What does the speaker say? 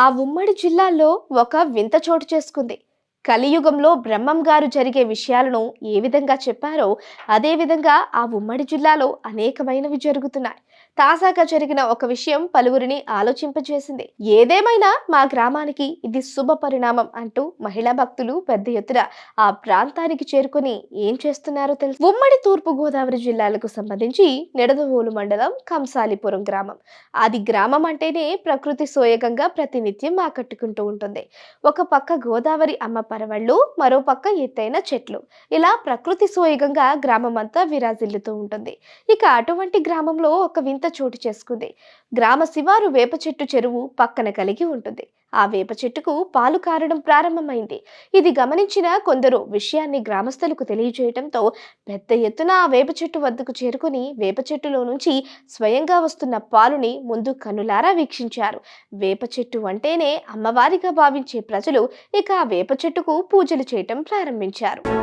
ఆ ఉమ్మడి జిల్లాలో ఒక వింత చోటు చేసుకుంది. కలియుగంలో బ్రహ్మం గారు జరిగే విషయాలను ఏ విధంగా చెప్పారో అదేవిధంగా ఆ ఉమ్మడి జిల్లాలో అనేకమైనవి జరుగుతున్నాయి. తాజాగా జరిగిన ఒక విషయం పలువురిని ఆలోచింపజేసింది. ఏదేమైనా మా గ్రామానికి ఇది శుభ పరిణామం అంటూ మహిళా భక్తులు పెద్ద ఎత్తున ఆ ప్రాంతానికి చేరుకొని ఏం చేస్తున్నారో తెలుసు ఉమ్మడి తూర్పు గోదావరి జిల్లాలకు సంబంధించి నిడదవోలు మండలం కంసాలిపురం గ్రామం. అది గ్రామం అంటేనే ప్రకృతి సోయగంగా ప్రతినిత్యం ఆకట్టుకుంటూ ఉంటుంది. ఒక పక్క గోదావరి అమ్మ పరవళ్ళు మరో పక్క ఎత్తైన చెట్లు. ఇలా ప్రకృతి సోయగంగా గ్రామం అంతా విరాజిల్లుతూ ఉంటుంది. ఇక అటువంటి గ్రామంలో ఒక వింత చోటు చేసుకుంది. గ్రామ శివారు వేప చెట్టు చెరువు పక్కన కలిగి ఉంటుంది. ఆ వేప చెట్టుకు పాలు కారడం ప్రారంభమైంది. ఇది గమనించిన కొందరు విషయాన్ని గ్రామస్తులకు తెలియజేయడంతో పెద్ద ఎత్తున ఆ వేప చెట్టు వద్దకు చేరుకుని వేప చెట్టులో నుంచి స్వయంగా వస్తున్న పాలుని ముందు కనులారా వీక్షించారు. వేప చెట్టు అంటేనే అమ్మవారిగా భావించే ప్రజలు ఇక ఆ వేప చెట్టుకు పూజలు చేయటం ప్రారంభించారు.